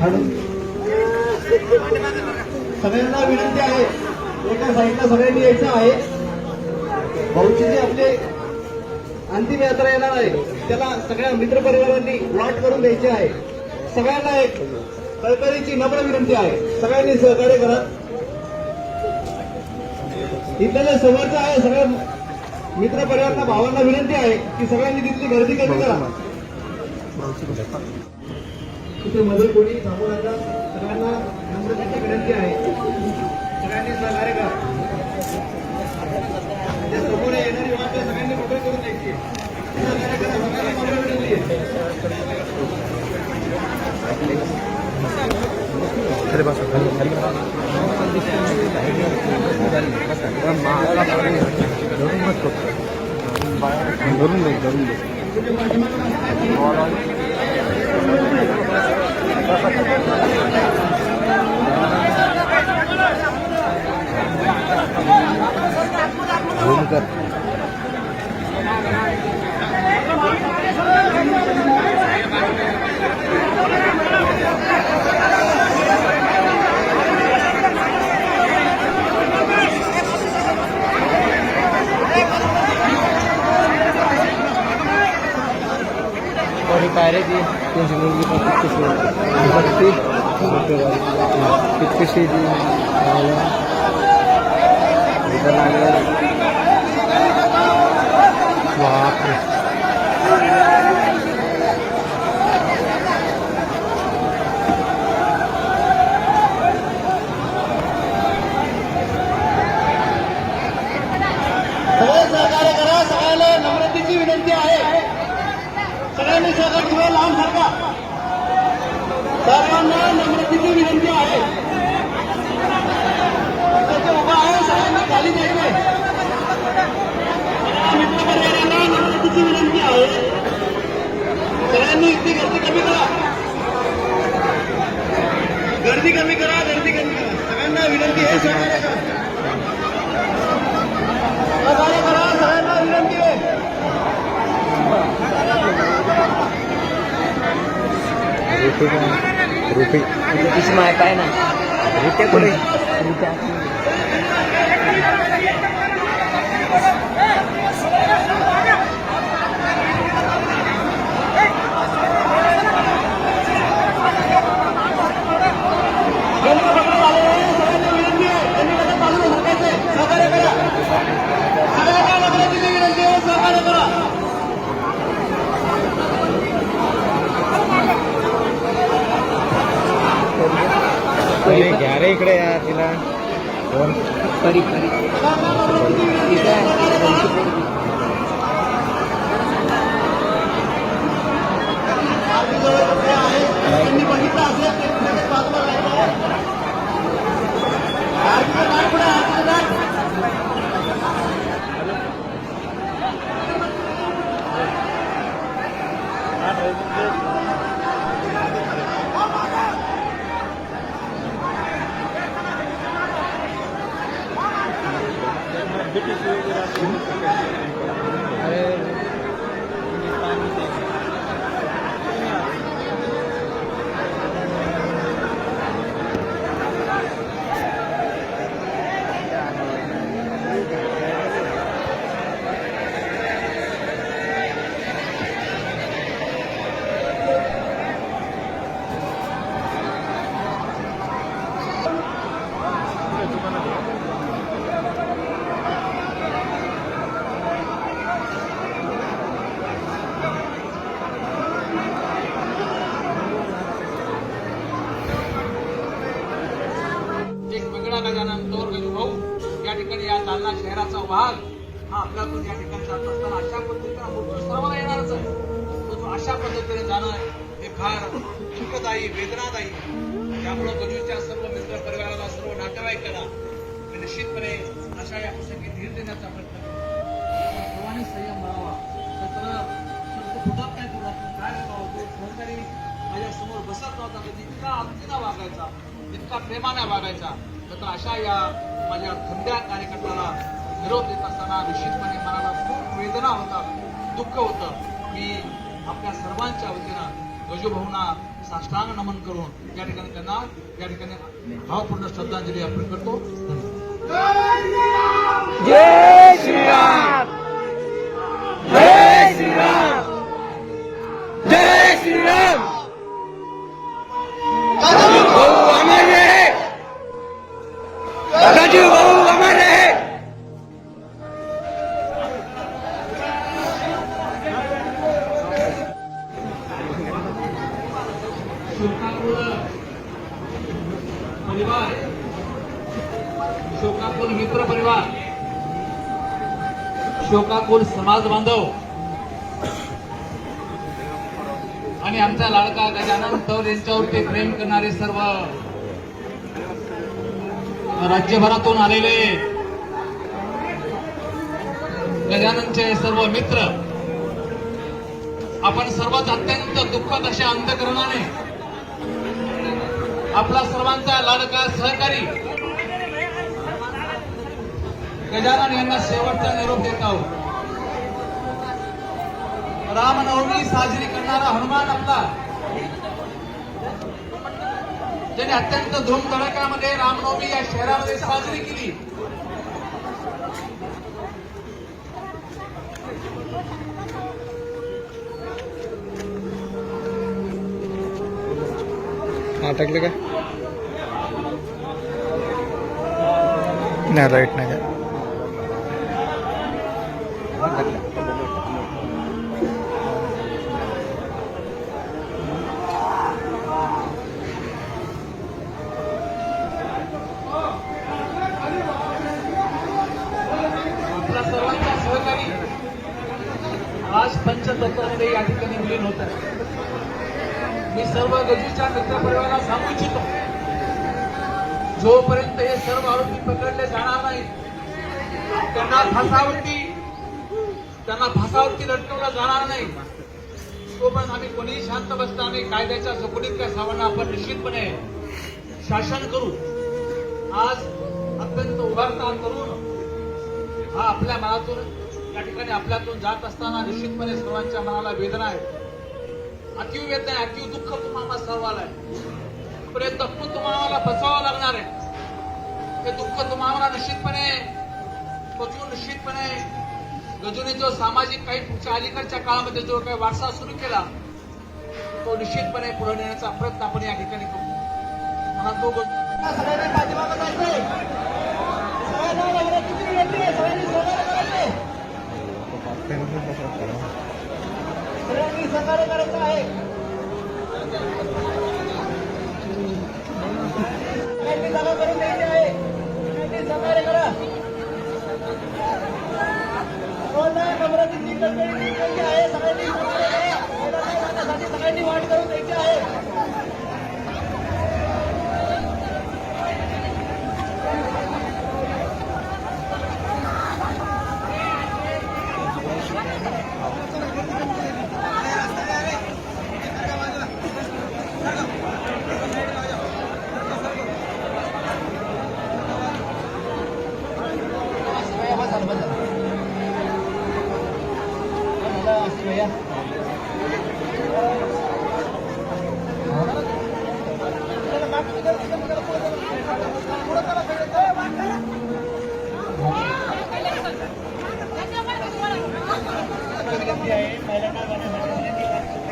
काढून सगळ्यांना विनंती आहे. एका साईडला सगळ्यांनी यायचं आहे. भाऊची जी आपले अंतिम यात्रा येणार आहे. त्याला सगळ्या मित्रपरिवारांनी वाट करून द्यायची आहे. सगळ्यांना एक कळकळीची नम्र विनंती आहे. सगळ्यांनी सहकार्य करा. इथलं समर्थ आहे सगळ्या मित्रपरिवारांना भावांना विनंती आहे की सगळ्यांनी तिथली गर्दी कमी करा. तिथे मध्ये कोणी थांबू नका सगळ्यांना नम्रतेची विनंती आहे. सगळ्यांनी सहकार्य करा. त्या समोर येणारी वाट सगळ्यांनी मोकळी करून द्यायची सहकार्य करा सगळ्यांना नम्र धरून दे धरून दे yang sebelum kita tipis ya. itu ini kita lagi रुपी रुपी तिची माहिती आहे ना? रुपये कुठे गणपती पकडून आलेले आहे, सगळ्यांना विनंती आहे त्यांनी कसं बाजूला सरकायचंय सहकार्य करा सगळ्यांना नम्रतेची विनंती आहे सहकार्य करा अरे रे इकडे यार तिला. कोण? परी परी. सगळ्यांना नम्रतेची विनंती आहे सहकार्य करा. आरती जवळ कुठे आहे त्यांनी बघितलं असेल ते कुठे तरी बाजूला राहायचं आहे. आरतीचं दार कुठे आहे? आरतीचं दार? एक वेगळा गजानन तोर गजू या ठिकाणी या जालना शहराचा वाहन हा आपल्यातून या ठिकाणी जात असताना अशा पद्धतीने मृत्यू सर्वांना येणारच आहे. परंतु अशा पद्धतीने जाणं हे फार दुःखदायी वेदनादायी. त्यामुळे गजूच्या सर्व मित्र परिवाराला सर्व नातेवाईकांना मी निश्चितपणे अशा या प्रसंगी धीर देण्याचा प्रयत्न सर्वांनी संयम मिळावा तर कुठात काय करू आपण काय करावं तो सहकारी माझ्यासमोर बसत नव्हता. कधी इतका आमतीनं वागायचा इतका प्रेमाने वागायचा तर अशा या माझ्या धंद्या कार्यकर्त्याला निरोप देत असताना निश्चितपणे मनाला खूप वेदना होता दुःख होतं मी आपल्या सर्वांच्या वतीनं गजूभाऊंना साष्टांग नमन करून या ठिकाणी त्यांना या ठिकाणी भावपूर्ण श्रद्धांजली अर्पण करतो. धन्यवाद. जय श्रीराम! राजू भाऊ अमर रहे। परिवार। शोकाकुल मित्र परिवार। शोकाकुल समाज बांधव। आणि आमचा लाडका गजानन तौर यांच्यावरती प्रेम करणारे सर्व राज्यभरातून आलेले गजाननचे सर्व मित्र आपण सर्वच अत्यंत दुःखद अशा अंतकरणाने आपला सर्वांचा लाडका सहकारी गजानन यांना शेवटचा निरोप देत आहोत. रामनवमी साजरी करणारा हनुमान आपला ज्याने अत्यंत धूमधडकामध्ये रामनवमी या शहरामध्ये साजरी केली. अटकले का? नाही राईट नाही मी मित्रपरिवाराला सांगू इच्छितो. जोपर्यंत हे सर्व आरोपी पकडले जाणार नाही त्यांना फासावरती त्यांना फासावरती लटकवलं जाणार नाही. तोपर्यंत आम्ही कोणीही शांत बसता आम्ही कायद्याच्या चौकटीत त्या सावांना आपण निश्चितपणे शासन करू. आज अत्यंत उभारता करून हा आपल्या मनातून या ठिकाणी आपल्यातून जात असताना निश्चितपणे सर्वांच्या मनाला वेदना आहे अतिव वेदना आहे अतिव दुःख तुम्हाला सर्वाला आहे पण हे? तुम्हाला बचावावं लागणार आहे हे दुःख तुम्हाला निश्चितपणे पचवून निश्चितपणे गजूने जो सामाजिक काही पुढच्या अलीकडच्या काळामध्ये जो काही वारसा सुरू केला तो निश्चितपणे पुढे नेण्याचा प्रयत्न आपण या ठिकाणी करू मला तो गजू सगळ्यांनी पाठीमागं जायचंय सगळ्यांनी सहकार्य करायचं आहे सगळ्यांनी जागा करून द्यायची आहे सगळ्यांनी सहकार्य करा सर्वांना नवरात्रीची विनंती आहे सगळ्यांनी सहकार्य करा महिलांना जाण्यासाठी सगळ्यांनी वाट करून द्यायची आहे शिवया बस झालं बस झालं मला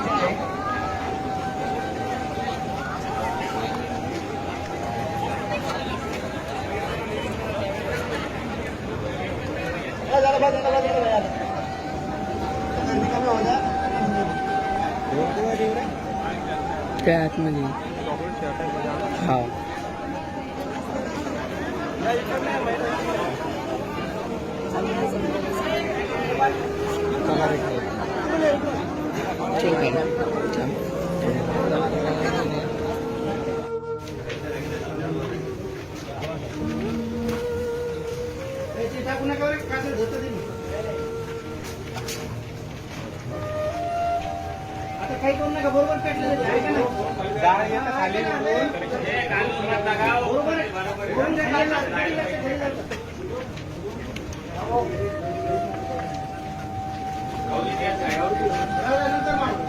शिवया काय आतमध्ये. हा. ठीक काही करू नका बरोबर पेटलं आहे का नाही बरोबर नंतर